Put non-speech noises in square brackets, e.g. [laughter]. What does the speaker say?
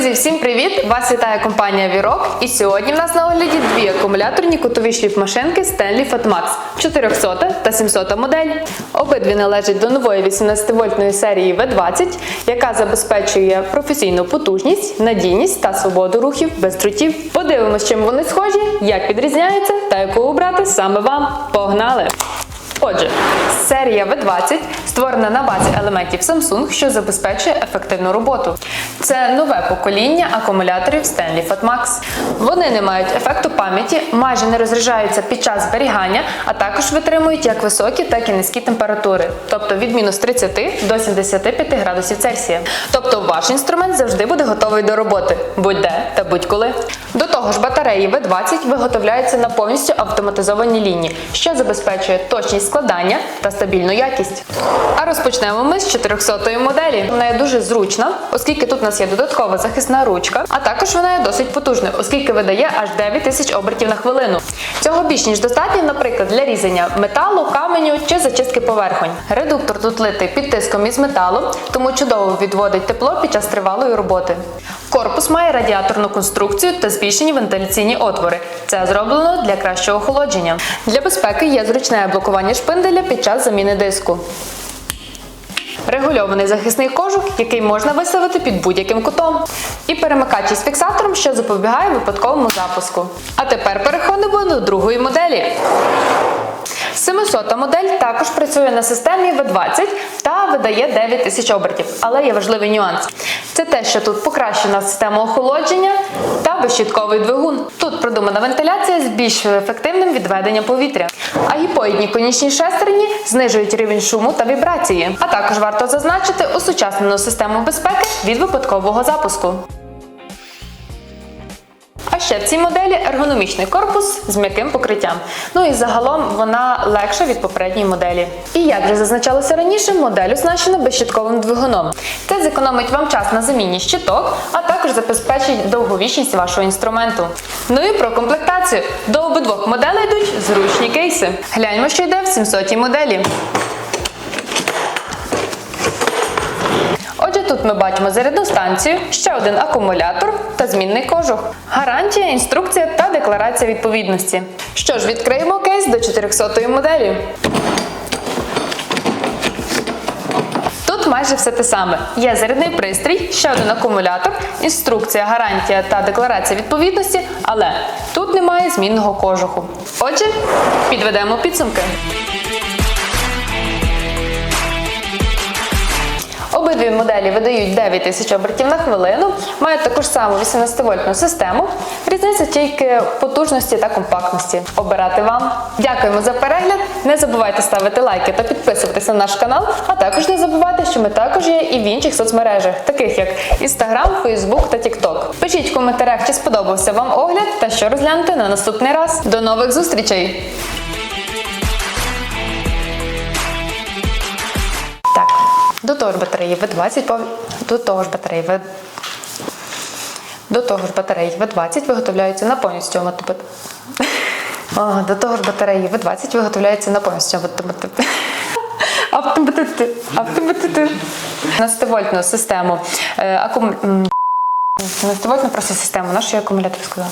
Друзі, всім привіт! Вас вітає компанія Вірок. І сьогодні в нас на огляді дві акумуляторні кутові шліфмашинки Stanley Fatmax 400 та 700 модель. Обидві належать до нової 18-вольтної серії V20, яка забезпечує професійну потужність, надійність та свободу рухів без дротів. Подивимось, чим вони схожі, як відрізняються та яку обрати саме вам. Погнали! Отже, серія V20 створена на базі елементів Samsung, що забезпечує ефективну роботу. Це нове покоління акумуляторів Stanley Fatmax. Вони не мають ефекту пам'яті, майже не розряджаються під час зберігання, а також витримують як високі, так і низькі температури, тобто від мінус 30 до 75 градусів Цельсія. Тобто ваш інструмент завжди буде готовий до роботи, будь-де та будь-коли. До того ж, батареї V20 виготовляються на повністю автоматизованій лінії, що забезпечує точність складання та стабільну якість. А розпочнемо ми з 400-ї моделі. Вона є дуже зручна, оскільки тут у нас є додаткова захисна ручка, а також вона є досить потужною, оскільки видає аж 9 тисяч обертів на хвилину. Цього більш ніж достатньо, наприклад, для різання металу, каменю чи зачистки поверхонь. Редуктор тут литий під тиском із металу, тому чудово відводить тепло під час тривалої роботи. Корпус має радіаторну конструкцію та збільшені вентиляційні отвори. Це зроблено для кращого охолодження. Для безпеки є зручне блокування шпинделя під час заміни диску. Регульований захисний кожух, який можна виставити під будь-яким кутом. І перемикач із фіксатором, що запобігає випадковому запуску. А тепер переходимо до другої моделі. 700 модель також працює на системі V20 та видає 9 тисяч обертів, але є важливий нюанс. Це те, що тут покращена система охолодження та безщітковий двигун. Тут продумана вентиляція з більш ефективним відведенням повітря. А гіпоїдні конічні шестерні знижують рівень шуму та вібрації. А також варто зазначити осучаснену систему безпеки від випадкового запуску. Ще в цій моделі ергономічний корпус з м'яким покриттям. Ну і загалом вона легша від попередньої моделі. І як вже зазначалося раніше, модель оснащена безщитковим двигуном. Це зекономить вам час на заміні щиток, а також забезпечить довговічність вашого інструменту. Ну і про комплектацію. До обидвох моделей йдуть зручні кейси. Гляньмо, що йде в 700 моделі. Отже, тут ми бачимо зарядну станцію, ще один акумулятор та змінний кожух. Гарантія, інструкція та декларація відповідності. Що ж, відкриємо кейс до 400-ї моделі. Майже все те саме. Є зарядний пристрій, ще один акумулятор, інструкція, гарантія та декларація відповідності, але тут немає змінного кожуху. Отже, підведемо підсумки. Обидві моделі видають 9 тисяч обертів на хвилину, мають таку ж саму 18-вольтну систему. Різниця тільки потужності та компактності. Обирати вам. Дякуємо за перегляд. Не забувайте ставити лайки та підписуватись на наш канал, а також не забувайте, що ми також є і в інших соцмережах, таких як Instagram, Facebook та TikTok. Пишіть в коментарях, чи сподобався вам огляд та що розглянути на наступний раз. До нових зустрічей! До того ж батареї V20 пов- до того ж батареї V... До того ж батареї V20 виготовляються на повністю автомат- [laughs] До того ж батареї V20 виготовляються на повністю автомат- автомат- автомат- 12-вольтну систему. Е, акум... м, 12-вольтну просто систему. Нашу я акумулятор сказала.